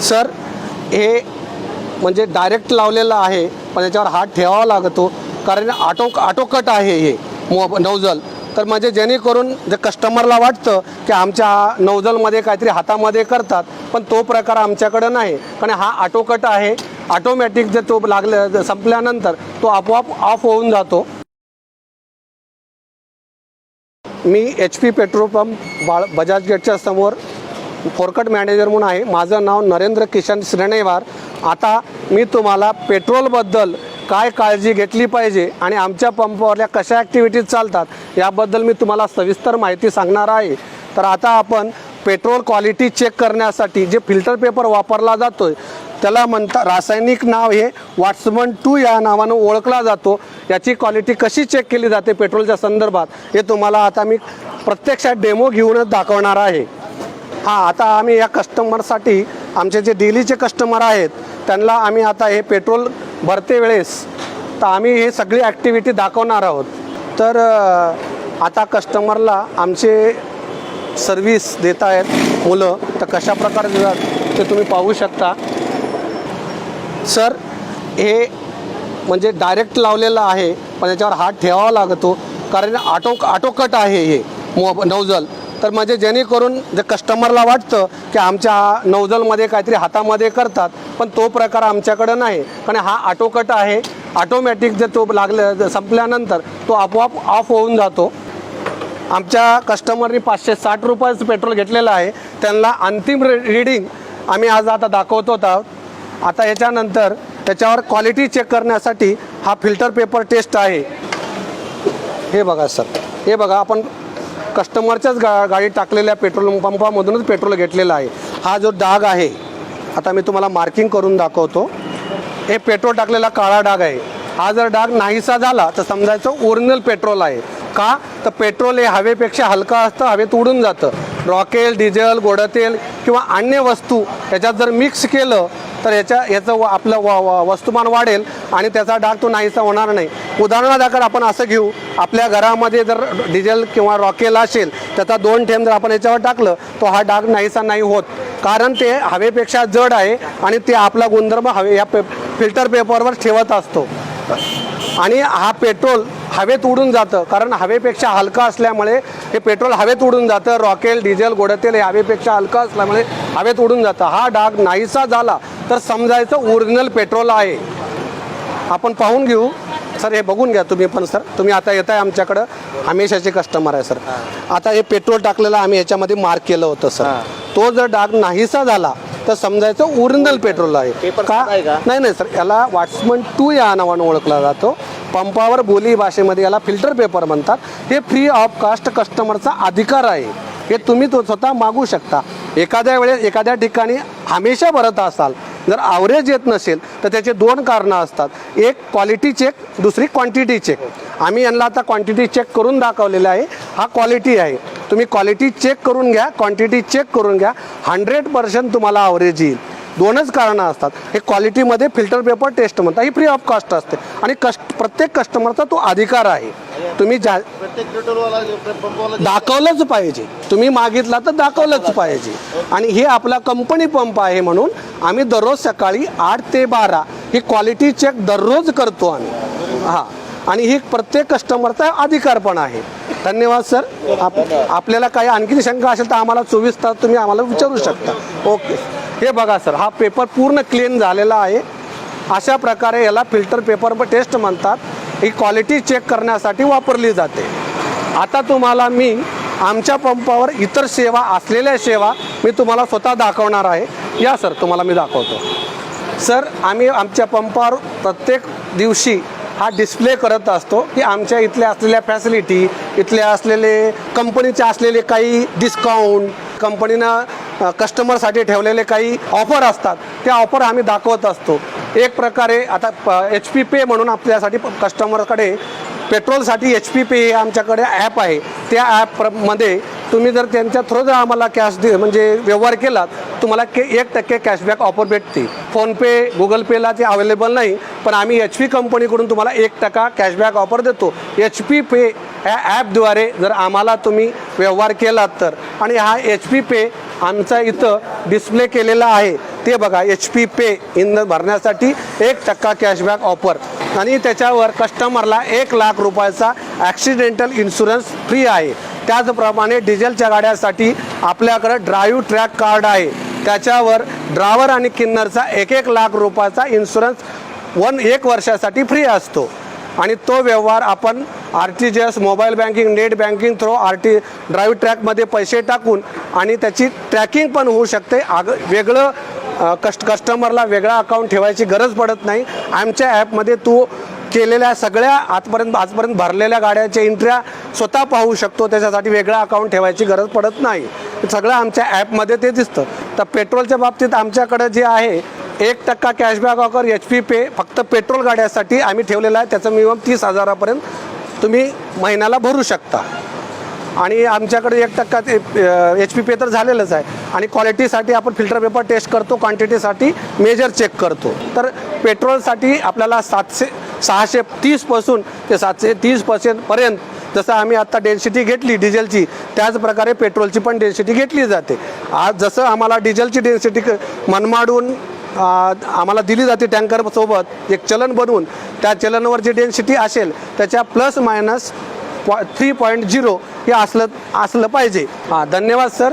Sir हे म्हणजे direct लावलेलं आहे पण याच्यावर हात ठेवावा लागतो कारण आटोक आटोकट आहे हे मो नौजल. तर म्हणजे जेणेकरून जे कस्टमरला वाटतं की आमच्या नौजलमध्ये काहीतरी हातामध्ये करतात पण तो प्रकार आमच्याकडं नाही. कारण हा आटोकट आहे ऑटोमॅटिक जर तो लागल्या संपल्यानंतर तो आपोआप ऑफ होऊन जातो. मी H P petrol pump Bal Bajaj गेटच्या समोर फोरकट मॅनेजर म्हणून आहे. माझं नाव नरेंद्र किशन श्रेणेवार. आता मी तुम्हाला पेट्रोलबद्दल काय काळजी घेतली पाहिजे आणि आमच्या पंपावरल्या कशा ॲक्टिव्हिटीज चालतात याबद्दल मी तुम्हाला सविस्तर माहिती सांगणार आहे. तर आता आपण पेट्रोल क्वालिटी चेक करण्यासाठी जे फिल्टर पेपर वापरला जातोय त्याला म्हणता रासायनिक नाव हे वॉट्समन टू या नावानं ओळखला जातो. याची क्वालिटी कशी चेक केली जाते पेट्रोलच्या संदर्भात हे तुम्हाला आता मी प्रत्यक्षात डेमो घेऊनच दाखवणार आहे. हां आता आम्ही या कस्टमरसाठी आमचे जे डेलीचे कस्टमर आहेत त्यांना आम्ही आता हे पेट्रोल भरते वेळेस तर आम्ही हे सगळी ॲक्टिव्हिटी दाखवणार आहोत. तर आता कस्टमरला आमचे सर्विस देत आहेत मुलं तर कशा प्रकारे देतात ते तुम्ही पाहू शकता. सर हे म्हणजे डायरेक्ट लावलेलं आहे पण याच्यावर हात ठेवावा लागतो कारण आटो आटोकट आहे हे मो नौजल तर म्हणजे जेणेकरून जे कस्टमरला वाटतं की आमच्या नौजलमध्ये काहीतरी हातामध्ये करतात पण तो प्रकार आमच्याकडं नाही. कारण हा आटोकट आहे. ऑटोमॅटिक जर तो लागल्या संपल्यानंतर तो आपोआप ऑफ होऊन जातो. आमच्या कस्टमरनी पाचशे साठ रुपयाचं पेट्रोल घेतलेलं आहे. त्यांना अंतिम रिडिंग रीडिंग आम्ही आज आता दाखवतो आहोत आता याच्यानंतर त्याच्यावर क्वालिटी चेक करण्यासाठी हा फिल्टर पेपर टेस्ट आहे. हे बघा सर हे बघा आपण कस्टमरच्याच गा गाडीत टाकलेल्या पेट्रोल पंपामधूनच पेट्रोल घेतलेलं आहे. हा जो डाग आहे आता मी तुम्हाला मार्किंग करून दाखवतो. हे पेट्रोल टाकलेला काळा डाग आहे. हा जर डाग नाहीसा झाला तर समजायचं ओरिजिनल पेट्रोल आहे. का? तर पेट्रोल हे हवेपेक्षा हलकं असतं हवेत उडून जातं. रॉकेल डिझेल गोडतेल किंवा अन्य वस्तू याच्यात जर मिक्स केलं तर याच्या याचं व- आपलं व व- वस्तुमान वाढेल आणि त्याचा डाग तो नाहीसा होणार नाही. उदाहरणादाखल आपण असं घेऊ. आपल्या घरामध्ये जर डिझेल किंवा रॉकेल असेल त्याचा दोन थेंब जर आपण याच्यावर टाकलं तो हा डाग नाहीसा नाही होत. कारण ते हवेपेक्षा जड आहे आणि ते आपला गुणधर्म हवे या पे फिल्टर पेपरवर ठेवत असतो. आणि हा पेट्रोल हवेत उडून जातं. कारण हवेपेक्षा हलका असल्यामुळे हे पेट्रोल हवेत उडून जातं. रॉकेल डिझेल गोडतेल हे हवेपेक्षा हलका असल्यामुळे हवेत उडून जातं. हा डाग नाहीसा झाला तर समजायचं ओरिजिनल पेट्रोल आहे. आपण पाहून घेऊ. सर हे बघून घ्या तुम्ही पण सर तुम्ही आता येत आहे आमच्याकडं. हमेशाचे कस्टमर आहे सर आता हे पेट्रोल टाकलेलं आम्ही याच्यामध्ये मार्क केलं होतं सर तो जर डाग नाहीसा झाला तर समजायचं ओरिजिनल पेट्रोल आहे. का? नाही नाही सर याला वॉट्समन टू या नावानं ओळखला जातो. पंपावर बोली भाषेमध्ये याला फिल्टर पेपर म्हणतात. हे फ्री ऑफ कास्ट कस्टमरचा अधिकार आहे. हे तुम्ही तो स्वतः मागू शकता. एखाद्या वेळेस एखाद्या ठिकाणी हमेशा भरत असाल जर आवरेज येत नसेल तर त्याचे दोन कारणं असतात. एक क्वालिटी चेक दुसरी क्वांटिटी चेक आम्ही यांना आता क्वांटिटी चेक करून दाखवलेला आहे. हा क्वालिटी आहे. तुम्ही क्वालिटी चेक करून घ्या क्वांटिटी चेक करून घ्या. हंड्रेड पर्सेंट तुम्हाला आवरेज येईल. दोनच कारणं असतात. हे क्वालिटीमध्ये फिल्टर पेपर टेस्ट म्हणतात. ही फ्री ऑफ कॉस्ट असते. आणि कस्ट प्रत्येक कस्टमरचा तो अधिकार आहे. तुम्ही ज्या दाखवलंच पाहिजे. तुम्ही मागितला तर दाखवलंच पाहिजे. आणि हे आपला कंपनी पंप आहे म्हणून आम्ही दररोज सकाळी आठ ते बारा ही क्वालिटी चेक दररोज करतो आम्ही. हां. आणि ही प्रत्येक कस्टमरचा अधिकार पण आहे. धन्यवाद सर आप आपल्याला काही आणखी शंका असेल तर आम्हाला चोवीस तास तुम्ही आम्हाला विचारू शकता. ओके. हे बघा सर हा पेपर पूर्ण क्लीन झालेला आहे. अशा प्रकारे याला फिल्टर पेपर टेस्ट म्हणतात. ही क्वालिटी चेक करण्यासाठी वापरली जाते. आता तुम्हाला मी आमच्या पंपावर इतर सेवा असलेल्या सेवा मी तुम्हाला स्वतः दाखवणार आहे. या सर तुम्हाला मी दाखवतो. सर आम्ही आमच्या पंपावर प्रत्येक दिवशी हा डिस्प्ले करत असतो की आमच्या इथल्या असलेल्या फॅसिलिटी इथल्या असलेले कंपनीचे असलेले काही डिस्काउंट कंपनीनं कस्टमरसाठी ठेवलेले काही ऑफर असतात. त्या ऑफर आम्ही दाखवत असतो. एक प्रकारे आता एच पी पे म्हणून आपल्यासाठी कस्टमरकडे पेट्रोलसाठी एच पी पे हे आमच्याकडे ॲप आहे. त्या ॲपमध्ये तुम्ही जर त्यांच्या थ्रू जर आम्हाला कॅश दे म्हणजे व्यवहार केलात तुम्हाला के एक टक्के कॅशबॅक ऑफर भेटते. फोनपे गुगल पेला ते अवेलेबल नाही पण आम्ही एच पी कंपनीकडून तुम्हाला एक टक्का कॅशबॅक ऑफर देतो. एच पी पे ह्या ॲपद्वारे जर आम्हाला तुम्ही व्यवहार केलात तर. आणि हा एच पी पे आमचा इथं डिस्प्ले केलेला आहे. ते बघा एच पी पे इंधन भरण्यासाठी एक टक्का कॅशबॅक ऑफर आणि त्याच्यावर कस्टमरला एक लाख रुपयाचा ॲक्सिडेंटल इन्शुरन्स फ्री आहे. त्याचप्रमाणे डिझेलच्या गाड्यासाठी आपल्याकडं ड्राईव्ह ट्रॅक कार्ड आहे. त्याच्यावर ड्रायव्हर आणि किन्नरचा एक एक लाख रुपयाचा इन्शुरन्स वन एक वर्षासाठी फ्री असतो. आणि तो व्यवहार आपण R T G S mobile banking net banking through R T drive ट्रॅकमध्ये पैसे टाकून आणि त्याची ट्रॅकिंग पण होऊ शकते. आग वेगळं कस्ट कस्टमरला वेगळा अकाउंट ठेवायची गरज पडत नाही. आमच्या ॲपमध्ये तू केलेल्या सगळ्या आजपर्यंत आजपर्यंत भरलेल्या गाड्याच्या इंट्र्या स्वतः पाहू शकतो. त्याच्यासाठी वेगळा अकाउंट ठेवायची गरज पडत नाही. सगळं आमच्या ॲपमध्ये ते दिसतं. तर पेट्रोलच्या बाबतीत आमच्याकडं जे आहे एक टक्का cashback offer H P pay फक्त पेट्रोल गाड्यासाठी आम्ही ठेवलेला आहे. त्याचं मिनिमम तीस हजारापर्यंत तुम्ही महिन्याला भरू शकता. आणि आमच्याकडे एक टक्का ते एच पी पे तर झालेलंच आहे. आणि क्वालिटीसाठी आपण फिल्टर पेपर टेस्ट करतो क्वांटिटीसाठी मेजर चेक करतो. तर पेट्रोलसाठी आपल्याला सातशे सहाशे तीसपासून ते सातशे तीस पर्सेंटपर्यंत जसं आम्ही आत्ता डेन्सिटी घेतली डिझेलची त्याच प्रकारे पेट्रोलची पण डेन्सिटी घेतली जाते. आज जसं आम्हाला डिझेलची डेन्सिटी मनमाडून आम्हाला दिली जाते टँकरसोबत एक चलन बनवून. त्या चलनवर जी डेन्सिटी असेल त्याच्या प्लस मायनस पॉ थ्री पॉईंट झिरो हे असलं असलं पाहिजे. हां धन्यवाद सर